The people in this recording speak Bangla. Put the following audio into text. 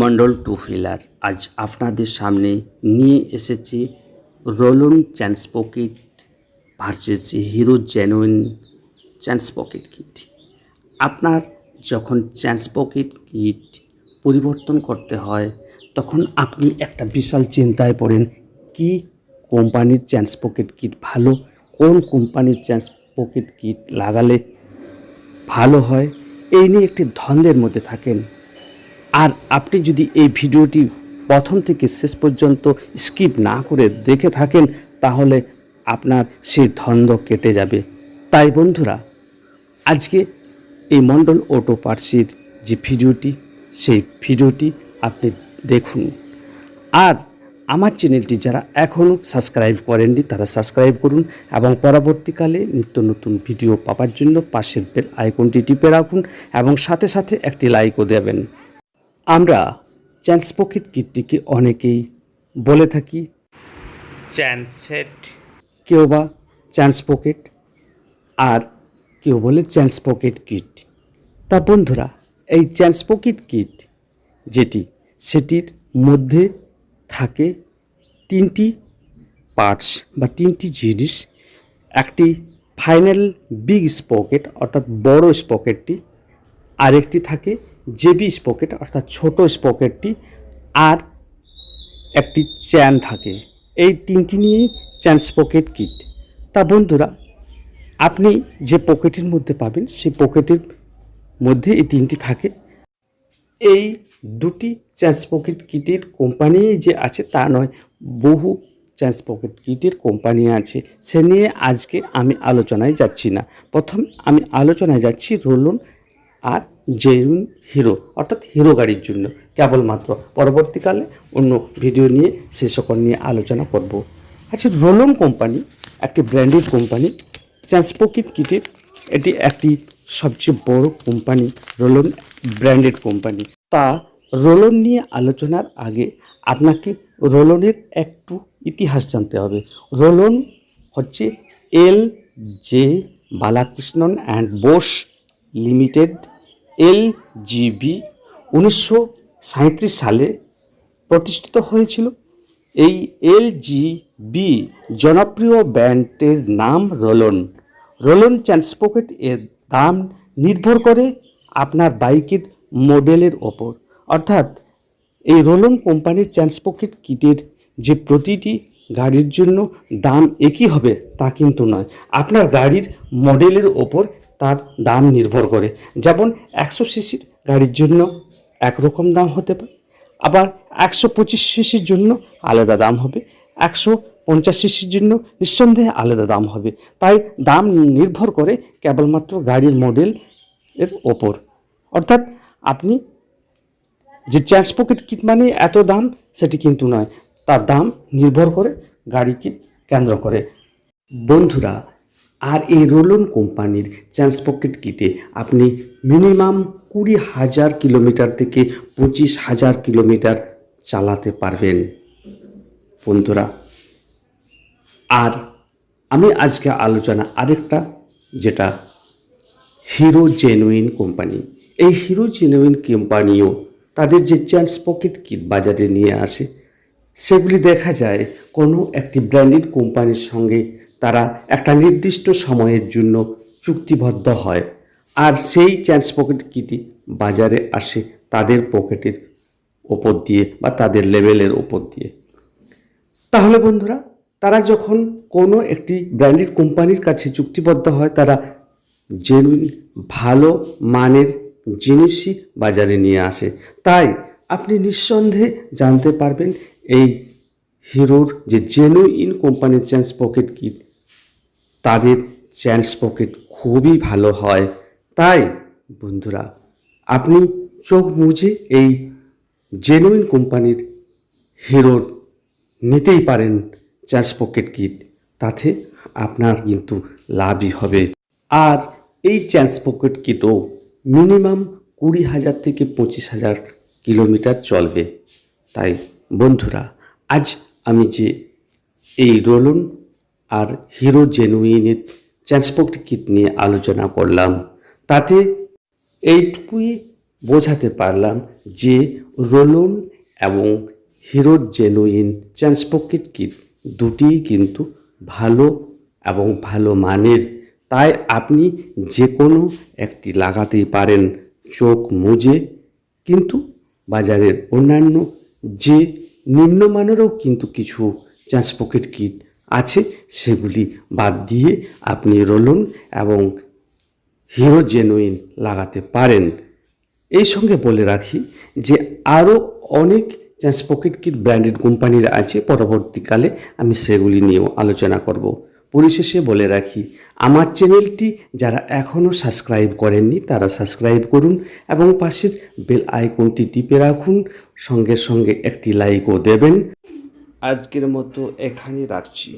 Mondal two wheeler. আজ আপনাদের সামনে নিয়ে এসেছি Rolon chain sprocket versus Hero genuine chain sprocket kit. আপনার যখন চ্যান্স পকেট কিট পরিবর্তন করতে হয়, তখন আপনি একটা বিশাল চিন্তায় পড়েন, কি কোম্পানির চ্যান্স পকেট কিট ভালো, কোন কোম্পানির চ্যান্স পকেট কিট লাগালে ভালো হয়? এই নিয়ে একটি ধন্দের মধ্যে থাকেন। আর আপনি যদি এই ভিডিওটি প্রথম থেকে শেষ পর্যন্ত স্কিপ না করে দেখে থাকেন, তাহলে আপনার সেই ধন্দ কেটে যাবে। তাই বন্ধুরা, আজকে এই মণ্ডল অটো পার্সির যে ভিডিওটি, সেই ভিডিওটি আপনি দেখুন। আর আমার চ্যানেলটি যারা এখনও সাবস্ক্রাইব করেননি, তারা সাবস্ক্রাইব করুন এবং পরবর্তীকালে নিত্য নতুন ভিডিও পাওয়ার জন্য পাশের বেল আইকনটি টিপে রাখুন এবং সাথে সাথে একটি লাইকও দেবেন। আমরা চ্যান্স পকেট কিটটিকে অনেকেই বলে থাকি। চ্যান্স সেট কেউ বা চ্যান্স পকেট আর কেউ বলে চ্যান্স পকেট কিট তা বন্ধুরা এই চ্যান্স পকেট কিট যেটি সেটির মধ্যে থাকে তিনটি পার্টস বা তিনটি জিনিস। একটি ফাইনাল বিগ স্পকেট অর্থাৎ বড় স্পকেটটি আরেকটি থাকে জেবি স্পকেট, অর্থাৎ ছোট স্পকেটটি আর একটি চ্যান থাকে। এই তিনটি নিয়েই চ্যান পকেট কিট। তা বন্ধুরা, আপনি যে পকেটের মধ্যে পাবেন, সেই পকেটের মধ্যে এই তিনটি থাকে। এই দুটি চ্যান্স পকেট কিটের কোম্পানি যে আছে, তা নয়, বহু চ্যান্স পকেট কিটের কোম্পানি আছে। সে নিয়ে আজকে আমি আলোচনায় যাচ্ছি না। প্রথম আমি আলোচনায় যাচ্ছি, রোলন আর জেনুইন হিরো, অর্থাৎ হিরো গাড়ির জন্য। কেবলমাত্র পরবর্তীকালে অন্য ভিডিও নিয়ে সে সকল নিয়ে আলোচনা করব। আচ্ছা রোলন কোম্পানি, একটি ব্র্যান্ডেড কোম্পানি চ্যান্স পকেট কিটের, এটি একটি সবচেয়ে বড় কোম্পানি রোলন ব্র্যান্ডেড কোম্পানি। তা রোলন নিয়ে আলোচনার আগে আপনাকে রোলনের একটু ইতিহাস জানতে হবে। রোলন হচ্ছে L G Balakrishnan and Bros limited L GB উনিশশো সালে প্রতিষ্ঠিত হয়েছিল। এই এল জিবি জনপ্রিয় ব্র্যান্ডের নাম রোলন। রোলন চ্যান্সপকেট এর দাম নির্ভর করে আপনার বাইকের মডেলের ওপর। অর্থাৎ এই রোলন কোম্পানির চ্যান্সপকেট কিটের যে প্রতিটি গাড়ির জন্য দাম একই হবে তা কিন্তু নয়। আপনার গাড়ির মডেলের ওপর তার দাম নির্ভর করে। যেমন একশো সিসির গাড়ির জন্য একরকম দাম হতে পারে, আবার একশো পঁচিশ সিসির জন্য আলাদা দাম হবে, একশো পঞ্চাশ সিসির জন্য নিঃসন্দেহে আলাদা দাম হবে। তাই দাম নির্ভর করে কেবলমাত্র গাড়ির মডেল এর ওপর। অর্থাৎ আপনি যে চ্যান্স পকেট কিট মানে এত দাম, সেটি কিন্তু নয়। তার দাম নির্ভর করে গাড়িকে কেন্দ্র করে। বন্ধুরা আর এই রোলন কোম্পানির চ্যান্স পকেট কিটে আপনি মিনিমাম কুড়ি হাজার কিলোমিটার থেকে পঁচিশ হাজার কিলোমিটার চালাতে পারবেন। বন্ধুরা, আর আমি আজকে আলোচনা আরেকটা, যেটা হিরো জেনুইন কোম্পানি। এই হিরো জেনুইন কোম্পানিও তাদের যে চ্যান্স পকেট কিট বাজারে নিয়ে আসে সেগুলি দেখা যায় কোনো একটি ব্র্যান্ডেড কোম্পানির সঙ্গে তারা একটা নির্দিষ্ট সময়ের জন্য চুক্তিবদ্ধ হয়। আর সেই চ্যান্স পকেট কিটি বাজারে আসে তাদের পকেটের ওপর দিয়ে বা তাদের লেভেলের ওপর দিয়ে। তাহলে বন্ধুরা, তারা যখন কোনো একটি ব্র্যান্ডেড কোম্পানির কাছে চুক্তিবদ্ধ হয়, তারা জেনুইন ভালো মানের জিনিসই বাজারে নিয়ে আসে। তাই আপনি নিঃসন্দেহে জানতে পারবেন এই হিরোর যে জেনুইন কোম্পানির চ্যান্স পকেট কিট তাদের চ্যান্স পকেট খুবই ভালো হয়। তাই বন্ধুরা, আপনি চোখ বুঝে এই জেনুইন কোম্পানির হিরোর নিতেই পারেন চ্যান্স পকেট কিট তাতে আপনার কিন্তু লাভই হবে। আর এই চ্যান্স পকেট কিটও মিনিমাম কুড়ি হাজার থেকে পঁচিশ হাজার কিলোমিটার চলবে। তাই বন্ধুরা, আজ আমি যে এই রোলন আর হিরো জেনুইনের ট্রান্সপোর্ট কিট নিয়ে আলোচনা করলাম, তাতে এইটুকুই বোঝাতে পারলাম যে রোলন এবং হিরোর জেনুইন চ্যান্স পকেট কিট দুটিই কিন্তু ভালো এবং ভালো মানের। তাই আপনি যে কোনো একটি লাগাতেই পারেন চোখ মুজে, কিন্তু বাজারের অন্যান্য যে নিম্নমানেরও কিন্তু কিছু চান্স পকেট কিট আছে, সেগুলি বাদ দিয়ে আপনি রোলন এবং হিরো জেনুইন লাগাতে পারেন। এই সঙ্গে বলে রাখি যে আরও অনেক চান্স পকেট কিট ব্র্যান্ডেড কোম্পানির আছে, পরবর্তীকালে আমি সেগুলি নিয়েও আলোচনা করব। পরিশেষে বলে রাখি, আমার চ্যানেলটি যারা এখনও সাবস্ক্রাইব করেননি তারা সাবস্ক্রাইব করুন এবং পাশের বেল আইকনটি টিপে রাখুন, সঙ্গে সঙ্গে একটি লাইকও দেবেন। আজকের মতো এখানে রাখছি।